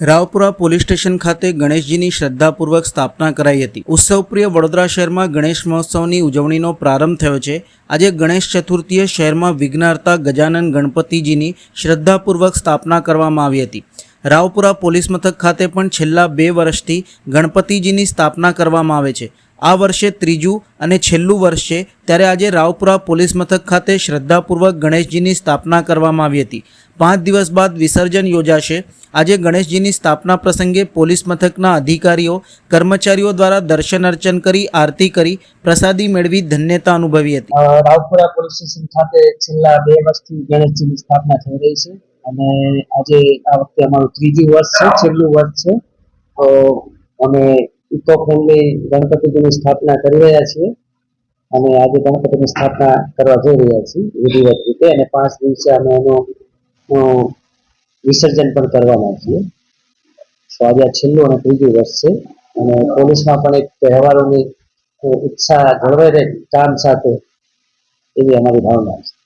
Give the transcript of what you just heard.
Raopura police station ખાતે ગણેશજીની શ્રદ્ધાપૂર્વક સ્થાપના કરાઈ હતી. ઉત્સવપ્રિય વડોદરા શહેરમાં ગણેશ મહોત્સવની ઉજવણીનો પ્રારંભ થયો છે. આજે ગણેશ ચતુર્થીએ શહેરમાં વિઘ્નાર્તા ગજાનન ગણપતિજીની શ્રદ્ધાપૂર્વક સ્થાપના કરવામાં આવી હતી. રાવપુરા પોલીસ મથક ખાતે પણ છેલ્લા બે વર્ષથી ગણપતિજીની સ્થાપના કરવામાં આવે છે. આ વર્ષે ત્રીજું અને છેલ્લું વર્ષ છે ત્યારે આજે રાવપુરા પોલીસ મથક ખાતે શ્રદ્ધાપૂર્વક ગણેશજીની સ્થાપના કરવામાં આવી હતી. પાંચ દિવસ બાદ વિસર્જન યોજાશે. આજે ગણેશજીની સ્થાપના પ્રસંગે પોલીસ મથકના અધિકારીઓ, કર્મચારીઓ દ્વારા દર્શન અર્ચન કરી, આરતી કરી, પ્રસાદી મેળવી ધન્યતા અનુભવી હતી. રાવપુરા પોલીસ સ્ટેશન ખાતે છેલ્લા બે વર્ષથી ગણેશજીની સ્થાપના થઈ રહી છે અને આજે આ વખતે અમારું ત્રીજું વર્ષ છે, છેલ્લું વર્ષ છે. તો અમે ઇકો ફ્રેન્ડલી ગણપતિજીની સ્થાપના કરી રહ્યા છીએ અને આજે ગણપતિની સ્થાપના કરવા જઈ રહ્યા છીએ વિધિવત રીતે અને પાંચ દિવસે અમે એનું વિસર્જન પણ કરવાના છીએ. તો આજે આ છેલ્લું અને ત્રીજું વર્ષ છે અને પોલીસમાં પણ એક તહેવારોની ઈચ્છા જળવાઈ રહે કામ સાથે એવી અમારી ભાવના છે.